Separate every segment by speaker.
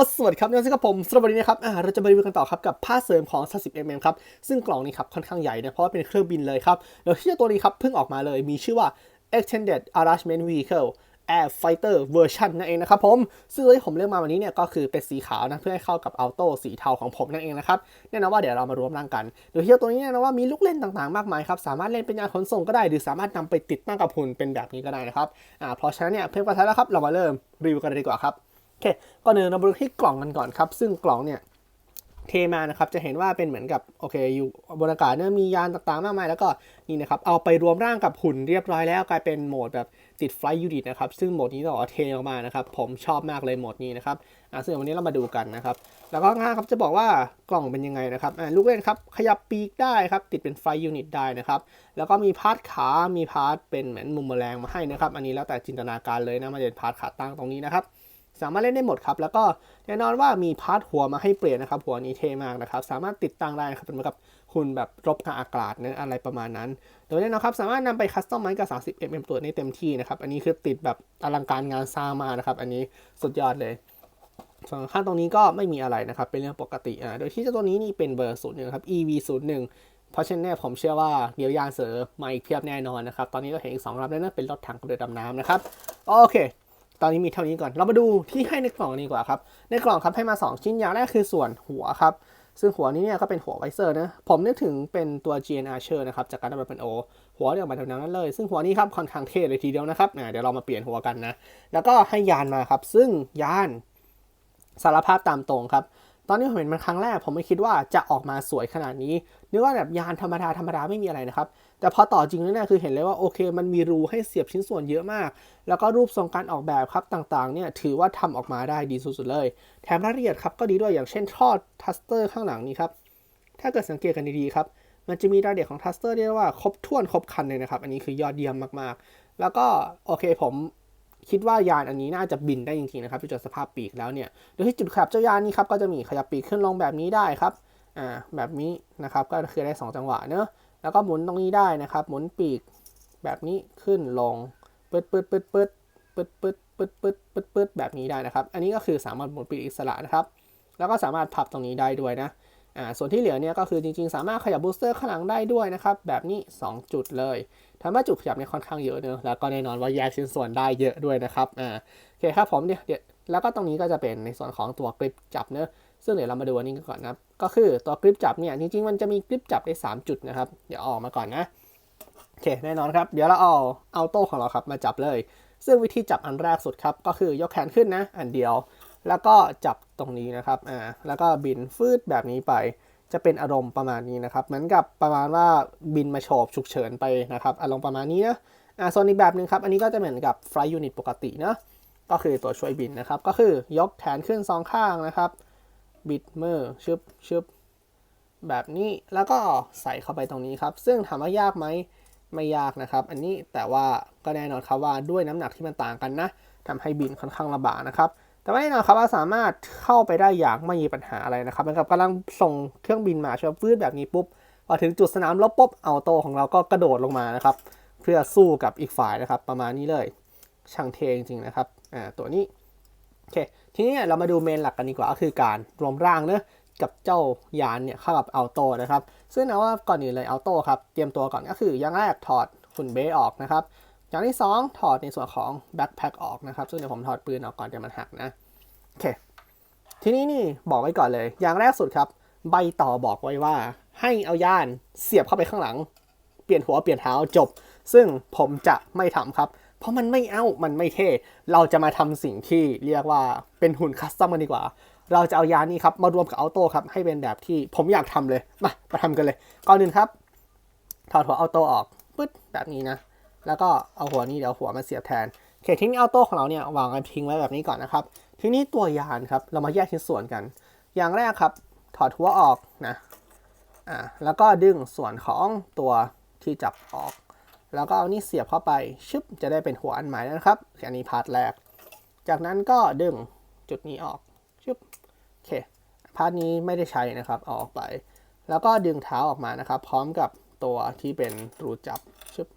Speaker 1: อสวัสดีครับนี่คือผมสำหรับวันนี้นะครับเราจะมารีวิวกันต่อครับกับผ้าเสริมของ 30 mm ครับ ซึ่งกล่องนี้ครับค่อนข้างใหญ่นะเพราะว่าเป็นเครื่องบินเลยครับโดยที่ตัวนี้ครับเพิ่งออกมาเลยมีชื่อว่า Extended Attachment Vehicle Air Fighter Version นั่นเองนะครับผม ซึ่งที่ผมเลือกมาวันนี้เนี่ยก็คือเป็นสีขาวนะเพื่อให้เข้ากับอัลโต้สีเทาของผมนั่นเองนะครับแน่นอนว่าเดี๋ยวเรามารวมร่างกันโดยที่ตัวนี้เนี่ยนะว่ามีลูกเล่นต่างๆมากมายครับสามารถเล่นเป็นยานขนส่งก็ได้ หรือสามารถนำไปติดตั้งกับหุ่นเป็นแบบนี้ก็ได้นะครับอ่าเพราะฉะนั้นเนี่ยเพื่อนประทัดแล้วครับเรามาเริ่มรีวิวกันเลยดีกว่าครับ โอเคก่อนอื่นเรามาดูที่กล่องกันก่อนครับ ซึ่งกล่องเนี่ยเทมานะครับจะเห็นว่าเป็นเหมือนกับโอเคอยู่บนอากาศเนี่ยมียานต่างๆมากมายแล้วก็นี่นะครับเอาไปรวมร่างกับหุ่นเรียบร้อยแล้วกลายเป็นโหมดแบบติดไฟยูนิตนะครับซึ่งโหมดนี้ต้องบอาเทออกมานะครับผมชอบมากเลยโหมดนี้นะครับอ่าซึ่งวันนี้เรามาดูกันนะครับแล้วก็ง่ายครับจะบอกว่ากล่องเป็นยังไงนะครับอ่าลูกเล่นครับขยับปีกได้ครับติดเป็นไฟยูนิตได้นะครับแล้วก็มีพาร์ทขา มีพาร์ทเป็นเหมือนมุมแมลงมาให้นะครับอันนี้แล้วแต่จินตนาการเลยนะมาเป็นพาร์ทขาตั้งตรงนี้นะครับ สามารถเล่นได้หมดครับ แล้วก็แน่นอนว่ามีพาร์ทหัวมาให้เปลี่ยนนะครับ หัวนี้เท่มากนะครับ สามารถติดตั้งได้นะครับเป็นเหมือนกับหุ่นแบบรบกับอากาศนะอะไรประมาณนั้น โดยแน่นอนครับ สามารถนำไปคัสตอมไมซ์กับ 30 mm ตัวนี้เต็มที่นะครับ อันนี้คือติดแบบอลังการงานสร้างมากนะครับ อันนี้สุดยอดเลยส่วนข้างตรงนี้ก็ไม่มีอะไรนะครับ เป็นเรื่องปกติอ่าโดยที่เจ้าตัวนี้นี่เป็นเบอร์ศูนย์หนึ่งครับ EV ศูนย์หนึ่งเพราะฉะนั้นนี่ยผมเชื่อว่าเดี๋ยวยานเสือมาอีกเพียบแน่นอนนะครับ ตอนนี้เราเห็นอีกสองลำแล้วนะเป็นรถถังกับเรือดำน้ำนะครับ โอเค ตอนนี้มีเท่านี้ก่อน เรามาดูที่ให้ในกล่องดีกว่าครับ ในกล่องครับให้มา 2 ชิ้นอย่างแรกคือส่วนหัวครับ ซึ่งหัวนี้เนี่ยก็เป็นหัวไวเซอร์นะ ผมนึกถึงเป็นตัว GN Archer นะครับ จากการดับเป็นโอหัวเดียวมาแถวนั้นเลย ซึ่งหัวนี้ครับค่อนข้างเท่เลยทีเดียวนะครับเดี๋ยวเรามาเปลี่ยนหัวกันนะ แล้วก็ให้ยานมาครับ ซึ่งยานสารภาพตามตรงครับ ตอนนี้ผมเห็นมันครั้งแรกผมไม่คิดว่าจะออกมาสวยขนาดนี้นึกว่าแบบยานธรรมดาธรรมดาไม่มีอะไรนะครับ แต่พอต่อจริงแล้วเนี่ยคือเห็นเลยว่าโอเค มันมีรูให้เสียบชิ้นส่วนเยอะมาก แล้วก็รูปทรงการออกแบบครับต่างๆเนี่ยถือว่าทำออกมาได้ดีสุดๆเลย แถมรายละเอียดครับก็ดีด้วยอย่างเช่นทอดทัสเตอร์ข้างหลังนี้ครับถ้าเกิดสังเกตกันดีๆครับมันจะมีรายละเอียดของทัสเตอร์เรียกว่าครบถ้วนครบคันเลยนะครับอันนี้คือยอดเยี่ยมมากๆ แล้วก็โอเคผม คิดว่ายานอันนี้น่าจะบินได้จริงๆนะครับดูจากสภาพปีกแล้วเนี่ยโดยที่จุดขับเจ้ายานนี้ครับก็จะมีขยับปีกขึ้นลงแบบนี้ได้ครับอ่าแบบนี้นะครับก็คือได้ 2 จังหวะเนอะแล้วก็หมุนตรงนี้ได้นะครับ หมุนปีกแบบนี้ขึ้นลงปืดปืดปืดปืดปืดปืดปืดปืดปืดปืดแบบนี้ได้นะครับ อันนี้ก็คือสามารถหมุนปีกอิสระนะครับ แล้วก็สามารถพับตรงนี้ได้ด้วยนะ อ่าส่วนที่เหลือเนี่ยก็คือจริงๆ สามารถขยับบูสเตอร์ข้างหลังได้ด้วยนะครับ แบบนี้ 2 จุดเลยทำให้จุดขยับเนี่ยค่อนข้างเยอะเนอะแล้วก็แน่นอนว่าแยกชิ้นส่วนได้เยอะด้วยนะครับอ่าโอเคครับผมเนี่ยเดี๋ยวแล้วก็ตรงนี้ก็จะเป็นในส่วนของตัวกริปจับเนอะซึ่งเดี๋ยวเรามาดูอันนี้กันก่อนนะครับก็คือตัวกริปจับเนี่ยจริงๆ มันจะมีกริปจับได้ 3 จุดนะครับเดี๋ยวออกมาก่อนนะโอเคแน่นอนครับ เดี๋ยวเราเอาเอาโต้ของเราครับมาจับเลย ซึ่งวิธีจับอันแรกสุดครับก็คือยกแขนขึ้นนะ อันเดียว แล้วก็จับตรงนี้นะครับอ่าแล้วก็บินฟืดแบบนี้ไป จะเป็นอารมณ์ประมาณนี้นะครับ เหมือนกับประมาณว่าบินมาโฉบฉุกเฉินไปนะครับ อารมณ์ประมาณนี้นะอ่าส่วนอีกแบบหนึ่งครับ อันนี้ก็จะเหมือนกับไฟยูนิตปกตินะก็คือตัวช่วยบินนะครับ ก็คือยกแขนขึ้นสองข้างนะครับบิดมือชึบชึบแบบนี้แล้วก็ใส่เข้าไปตรงนี้ครับ ซึ่งถามว่ายากไหมไม่ยากนะครับ อันนี้แต่ว่าก็แน่นอนครับว่าด้วยน้ำหนักที่มันต่างกันนะทำให้บินค่อนข้างลำบากนะครับ แต่ว่าแน่นอนครับว่าสามารถเข้าไปได้อย่างไม่มีปัญหาอะไรนะครับเหมือนกับกำลังส่งเครื่องบินมาช่วยฟืดแบบนี้ปุ๊บพอถึงจุดสนามรบปุ๊บเอาโตของเราก็กระโดดลงมานะครับ เพื่อสู้กับอีกฝ่ายนะครับ ประมาณนี้เลยช่างเทจริงๆนะครับอ่าตัวนี้โอเคทีนี้เรามาดูเมนหลักกันดีกว่าก็คือการรวมร่างเนอะกับเจ้ายานเนี่ยเข้ากับเอัลโตนะครับ ซึ่งนะว่าก่อนอื่นเลยเอัลโตครับเตรียมตัวก่อนก็คืออย่างแรกถอดหุ่นเบสออกนะครับ อย่างที่ 2 ถอดในส่วนของแบ็คแพคออกนะครับ ซึ่งเดี๋ยวผมถอดปืนออกก่อนเดี๋ยวมันหักนะ โอเค ทีนี้นี่บอกไว้ก่อนเลย อย่างแรกสุดครับ ใบต่อบอกไว้ว่า ให้เอาย่านเสียบเข้าไปข้างหลัง เปลี่ยนหัวเปลี่ยนเท้าจบ ซึ่งผมจะไม่ทำครับ เพราะมันไม่เอามันไม่เท่ เราจะมาทำสิ่งที่เรียกว่าเป็นหุ่นคัสตอมกันดีกว่า เราจะเอายานนี้ครับมารวมกับออโต้ครับให้เป็นแบบที่ผมอยากทำเลย มามาทำกันเลย ก่อนอื่นครับ ถอดหัวออโต้ออกปึ๊ดแบบนี้นะ แล้วก็เอาหัวนี้เดี๋ยวหัวมาเสียบแทนโอเคทีนี้ออโต้ของเราเนี่ยวางไว้ทิ้งไว้แบบนี้ก่อนนะครับ ทีนี้ตัวยานครับ เรามาแยกชิ้นส่วนกัน อย่างแรกครับ ถอดหัวออกนะ อ่า แล้วก็ดึงส่วนของตัวที่จับออก แล้วก็เอานี่เสียบเข้าไป ชึบ จะได้เป็นหัวอันใหม่นะครับ อันนี้พาร์ทแรก จากนั้นก็ดึงจุดนี้ออก ชึบ โอเค พาร์ทนี้ไม่ได้ใช้นะครับ ออกไป แล้วก็ดึงเท้าออกมานะครับ พร้อมกับตัวที่เป็นรูจับ ชึบ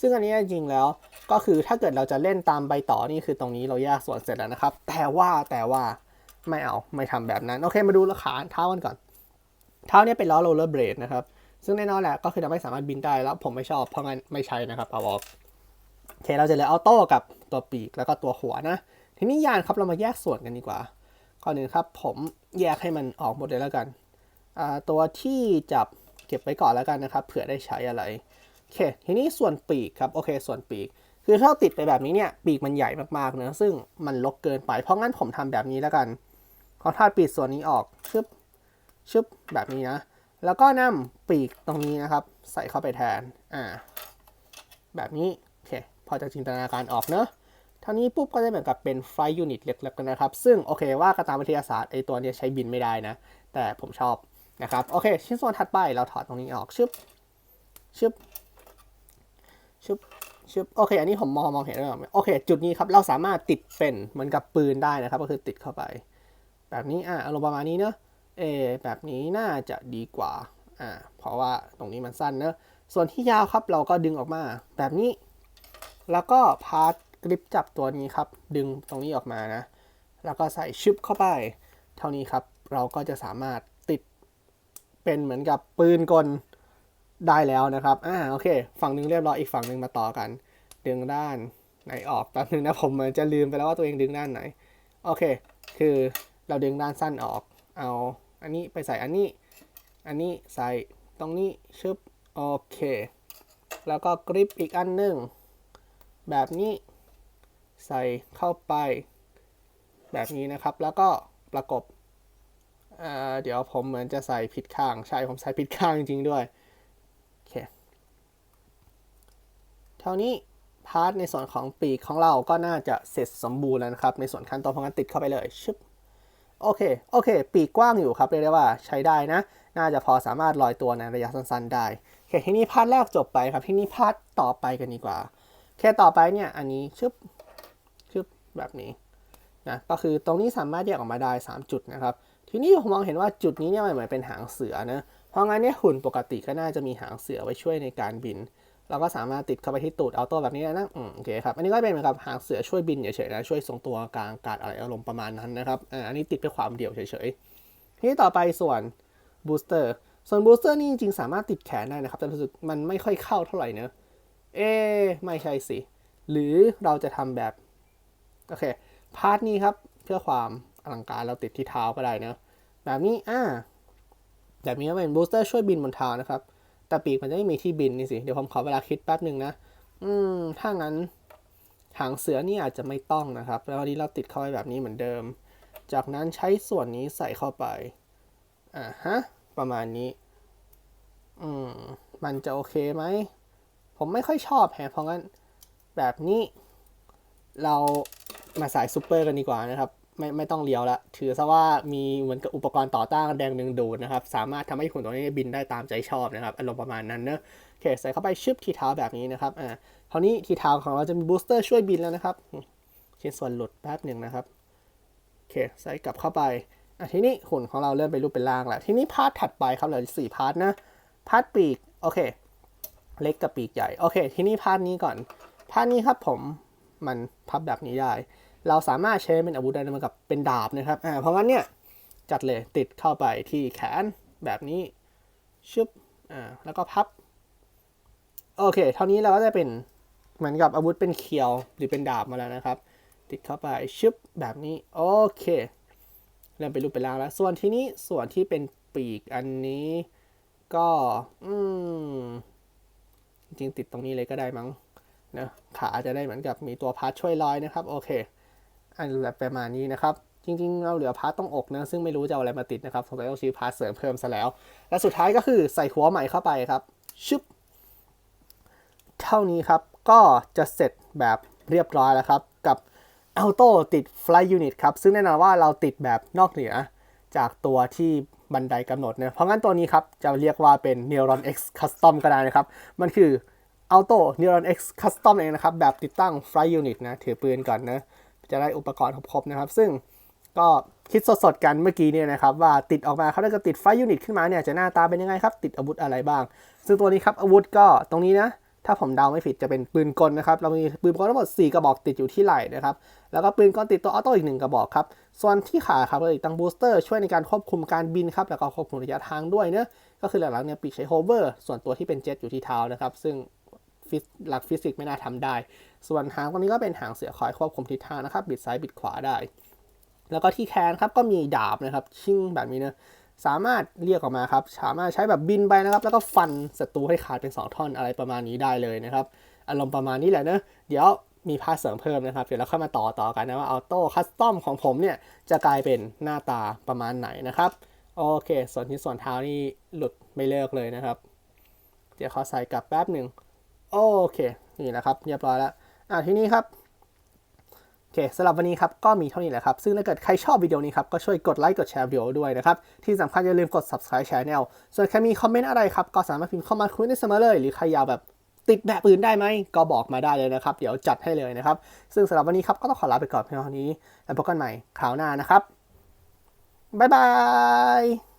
Speaker 1: ซึ่งอันนี้จริงแล้วก็คือถ้าเกิดเราจะเล่นตามใบต่อนี่คือตรงนี้เราแยกส่วนเสร็จแล้วนะครับ แต่ว่าแต่ว่าไม่เอาไม่ทำแบบนั้น โอเคมาดูขาเท้ากันก่อน เท้านี่ยเป็นล้อโรลเลอร์เบรดนะครับ ซึ่งแน่นอนแหละก็คือเราไม่สามารถบินได้แล้วผมไม่ชอบเพราะงั้นไม่ใช้นะครับเอาออกโอเคเราจะเหลือออโต้กับตัวปีกแล้วก็ตัวหัวนะ ทีนี้ยานครับเรามาแยกส่วนกันดีกว่าก่อนหนึ่งครับผมแยกให้มันออกหมดเลยแล้วกันตัวที่จับเก็บไว้ก่อนแล้วกันนะครับเผื่อได้ใช้อะไร อเคทีนี้ส่วนปีกครับโอเคส่วนปีก คือถ้าติดไปแบบนี้เนี่ยปีกมันใหญ่มากๆเนะซึ่งมันลกเกินไป เพราะงั้นผมทำแบบนี้แล้วกันขอทาดปีกส่วนนี้ออกชึบชึบแบบนี้นะ แล้วก็นำปีกตรงนี้นะครับ ใส่เข้าไปแทนอ่าแบบนี้โอเคพอจะจินตนาการออกเนอะท่านี้ปุ๊บก็จะเหมือนกับเป็นไฟยูนิตเล็กๆกันนะครับ ซึ่งโอเคว่ากระตามวิทยาศาสตร์ไอตัวเนี้ยใช้บินไม่ได้นะ แต่ผมชอบนะครับโอเค ชิ้นส่วนถัดไปเราถอดตรงนี้ออกชึบชึบ ชึบชึบโอเค อันนี้ผมมองมองเห็นแล้วโอเค จุดนี้ครับ เราสามารถติดเป็นเหมือนกับปืนได้นะครับ ก็คือติดเข้าไป แบบนี้อะอารมณ์ประมาณนี้เนอะเอแบบนี้น่าจะดีกว่าอ่าเพราะว่าตรงนี้มันสั้นเนอะส่วนที่ยาวครับเราก็ดึงออกมา แบบนี้ แล้วก็พาร์ทกริปจับตัวนี้ครับ ดึงตรงนี้ออกมานะ แล้วก็ใส่ชึบเข้าไป เท่านี้ครับ เราก็จะสามารถติดเป็นเหมือนกับปืนกล ได้แล้วนะครับ อ่า โอเค ฝั่งหนึ่งเรียบร้อย อีกฝั่งหนึ่งมาต่อกัน ดึงด้านไหนออกแป๊บนึงนะ ผมเหมือนจะลืมไปแล้วว่าตัวเองดึงด้านไหน โอเค คือเราดึงด้านสั้นออก เอาอันนี้ไปใส่อันนี้ อันนี้ใส่ตรงนี้ชึบ โอเค แล้วก็กริปอีกอันหนึ่ง แบบนี้ ใส่เข้าไป แบบนี้นะครับ แล้วก็ประกบเอ่อเดี๋ยวผมเหมือนจะใส่ผิดข้าง ใช่ ผมใส่ผิดข้างจริงๆด้วย โอเค เท่านี้พาร์ทในส่วนของปีกของเราก็น่าจะเสร็จสมบูรณ์แล้วนะครับ ในส่วนขั้นตอนของการติดเข้าไปเลยชึบโอเค โอเค ปีกกว้างอยู่ครับ เรียกได้ว่าใช้ได้นะ น่าจะพอสามารถลอยตัวในระยะสั้นๆได้โอเคที่นี้พาร์ทแรกจบไปครับ ที่นี้พาร์ทต่อไปกันดีกว่า แค่ต่อไปเนี่ย อันนี้ชึบชึบแบบนี้นะ ก็คือตรงนี้สามารถแยกออกมาได้ 3 จุดนะครับ ทีนี้ผมมองเห็นว่าจุดนี้เนี่ยมันเหมือนเป็นหางเสือนะ เพราะงั้นเนี่ยหุ่นปกติก็น่าจะมีหางเสือไว้ช่วยในการบิน เราก็สามารถติดเข้าไปที่ตูดเอาตัวแบบนี้นะโอเคครับ อันนี้ก็เป็นเหมือนกับหางเสือช่วยบินเฉยๆนะ ช่วยทรงตัวกลางอากาศอะไรอารมณ์ประมาณนั้นนะครับ อันนี้ติดเพื่อความเดี่ยวเฉยๆ ทีนี้ต่อไปส่วนบูสเตอร์ ส่วนบูสเตอร์นี่จริงๆสามารถติดแขนได้นะครับ แต่รู้สึกมันไม่ค่อยเข้าเท่าไหร่เนอะเอ๊ไม่ใช่สิ หรือเราจะทำแบบ โอเค พาร์ทนี้ครับ เพื่อความอลังการเราติดที่เท้าก็ได้เนอะแบบนี้ อ่า แบบนี้ก็เป็นบูสเตอร์ช่วยบินบนเท้านะครับ แต่ปีกมันจะไม่มีที่บินนี่สิ เดี๋ยวผมขอเวลาคิดแป๊บหนึ่งนะ อืม ถ้างั้นหางเสือนี่อาจจะไม่ต้องนะครับ แล้วอันนี้เราติดเข้าไปแบบนี้เหมือนเดิม จากนั้นใช้ส่วนนี้ใส่เข้าไป อ่าฮะ ประมาณนี้ อืม มันจะโอเคไหม ผมไม่ค่อยชอบแฮะเพราะงั้นแบบนี้ เรามาสายซูเปอร์กันดีกว่านะครับ ไม่ไม่ต้องเลี้ยวละถือซะว่ามีเหมือนกับอุปกรณ์ต่อต้านแรงดึงดูดนะครับ สามารถทำให้หุ่นตัวนี้บินได้ตามใจชอบนะครับอารมณ์ประมาณนั้นเนอะโอเคใส่เข้าไปชึบที่เท้าแบบนี้นะครับอ่าคราวนี้ที่เท้าของเราจะมีบูสเตอร์ช่วยบินแล้วนะครับชิ้นส่วนหลุดแป๊บหนึ่งนะครับโอเคใส่กลับเข้าไปอะทีนี้หุ่นของเราเริ่มเป็นรูปเป็นร่างแล้วทีนี้พาร์ทถัดไปครับเหลือสี่พาร์ทนะพาร์ทปีกโอเค เล็กกับปีกใหญ่โอเค ทีนี้พาร์ทนี้ก่อนพาร์ทนี้ครับผมมันพับแบบนี้ได้ เราสามารถใช้เป็นอาวุธได้เหมือนกับเป็นดาบนะครับอ่าเพราะงั้นเนี่ยจัดเลยติดเข้าไปที่แขนแบบนี้ชึบอ่าแล้วก็พับ โอเค เท่านี้เราก็จะเป็นเหมือนกับอาวุธเป็นเคียวหรือเป็นดาบมาแล้วนะครับ ติดเข้าไปชึบแบบนี้ โอเคเริ่มเป็นรูปเป็นร่างแล้ว ส่วนที่นี้ส่วนที่เป็นปีกอันนี้ก็ อืม จริงติดตรงนี้เลยก็ได้มั้งนะขาจะได้เหมือนกับมีตัวพาร์ทช่วยลอยนะครับ โอเค อันแบบประมาณนี้นะครับ จริงๆ เราเหลือพาร์ทต้องอกนะ ซึ่งไม่รู้จะเอาอะไรมาติดนะครับสงสัยต้องชื่อพาร์ทเสริมเพิ่มซะแล้ว และสุดท้ายก็คือใส่หัวใหม่เข้าไปครับชึบเท่านี้ครับก็จะเสร็จแบบเรียบร้อยแล้วครับกับ Auto ติด Flight Unit ครับ ซึ่งแน่นอนว่าเราติดแบบนอกเหนือจากตัวที่บันไดกำหนดนะเพราะงั้นตัวนี้ครับ จะเรียกว่าเป็น Neuron X Custom ก็ได้นะครับ มันคือ Auto Neuron X Custom เองนะครับ แบบติดตั้ง Flight Unit นะ ถือปืนก่อนนะ จะได้อุปกรณ์ครบๆนะครับ ซึ่งก็คิดสดๆกันเมื่อกี้เนี่ยนะครับว่าติดออกมาเขาได้จะติด Flight Unit ขึ้นมาเนี่ยจะหน้าตาเป็นยังไงครับ ติดอาวุธอะไรบ้าง ซึ่งตัวนี้ครับอาวุธก็ตรงนี้นะ ถ้าผมเดาไม่ผิดจะเป็นปืนกลนะครับ เรามีปืนกลทั้งหมด 4 กระบอกติดอยู่ที่ไหล่นะครับ แล้วก็ปืนกลติดตัวออโต้อีก 1 กระบอกครับ ส่วนที่ขาครับก็ติดตั้งบูสเตอร์ช่วยในการควบคุมการบินครับ แล้วก็ควบคุมระยะทางด้วยเนะก็คือหลักๆเนี่ยปีกใช้โฮเวอร์ ส่วนตัวที่เป็นเจ็ตอยู่ที่เท้านะครับ ซึ่ง หลักฟิสิกส์ไม่น่าทำได้ ส่วนหางตรงนี้ก็เป็นหางเสือคอยควบคุมทิศทางนะครับ บิดซ้ายบิดขวาได้ แล้วก็ที่แคนครับก็มีดาบนะครับ ชิ่งแบบนี้เนะสามารถเรียกออกมาครับ สามารถใช้แบบบินไปนะครับ แล้วก็ฟันศัตรูให้ขาดเป็น 2 ท่อนอะไรประมาณนี้ได้เลยนะครับ อารมณ์ประมาณนี้แหละเนะเดี๋ยวมีพาร์ทเสริมเพิ่มนะครับ เดี๋ยวเราเข้ามาต่อต่อกันนะว่าออโต้คัสตอมของผมเนี่ย จะกลายเป็นหน้าตาประมาณไหนนะครับ โอเค ส่วนที่ส่วนเท้านี่หลุดไม่เลิกเลยนะครับ เดี๋ยวขอใส่กลับแป๊บหนึ่ง โอเค นี่แหละครับ เรียบร้อยแล้ว อะทีนี้ครับ โอเคสำหรับวันนี้ครับก็มีเท่านี้แหละครับ ซึ่งถ้าเกิดใครชอบวิดีโอนี้ครับ ก็ช่วยกดไลค์กดแชร์วิดีโอด้วยนะครับ ที่สำคัญอย่าลืมกด subscribe channel ส่วนใครมีคอมเมนต์อะไรครับ ก็สามารถพิมพ์เข้ามาคุยได้เสมอเลย หรือใครอยากแบบติดแบบอื่นได้ไหม ก็บอกมาได้เลยนะครับ เดี๋ยวจัดให้เลยนะครับ ซึ่งสำหรับวันนี้ครับก็ต้องขอลาไปก่อนเพียงเท่านี้ แล้วพบกันใหม่คราวหน้านะครับบ๊ายบาย